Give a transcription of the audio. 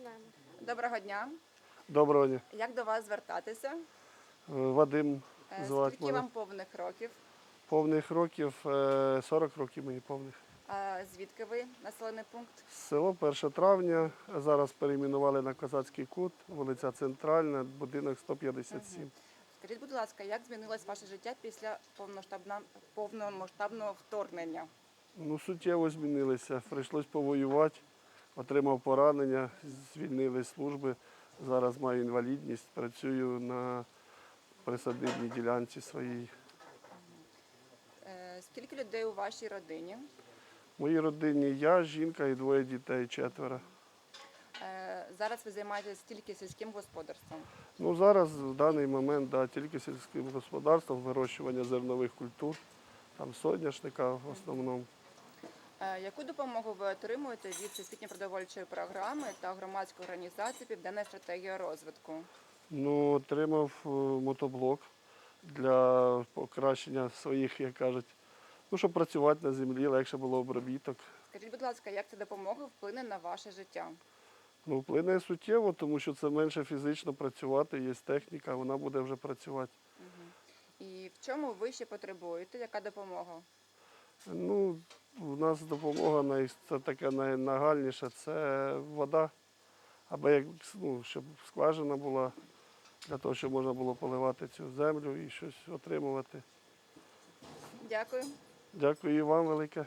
Починаємо. Доброго дня. Доброго дня. Як до вас звертатися? Е, Вадим Е, звати Скільки мене. вам повних років? Повних років, е, 40 років мені повних. А Звідки ви населений пункт? Село 1 травня, зараз перейменували на Козацький кут, вулиця Центральна, будинок 157. Скажіть, будь ласка, як змінилось ваше життя після повноштабна- повномасштабного вторгнення? Ну, суттєво змінилися. Прийшлось повоювати, отримав поранення, звільнили служби. Зараз маю інвалідність, працюю на присадибній ділянці своїй. Е, Скільки людей у вашій родині? В моїй родині я, жінка і двоє дітей, четверо. Е, Зараз ви займаєтесь тільки сільським господарством. Ну зараз в даний момент да, тільки сільським господарством, вирощування зернових культур, там соняшника в основному. Е, Яку допомогу ви отримуєте від Всесвітньої продовольчої програми та громадської організації Південна стратегія розвитку? Ну, отримав е, мотоблок для покращення своїх, як кажуть, ну, щоб працювати на землі, легше було обробіток. Скажіть, будь ласка, як ця допомога вплине на ваше життя? Ну, вплине суттєво, тому що це менше фізично працювати, є техніка, вона буде вже працювати. І в чому ви ще потребуєте? Яка допомога? Ну, у нас допомога най- це таке найнагальніше це вода. Або як, ну, щоб скважина була для того, щоб можна було поливати цю землю і щось отримувати. Дякую. Дякую і вам велике.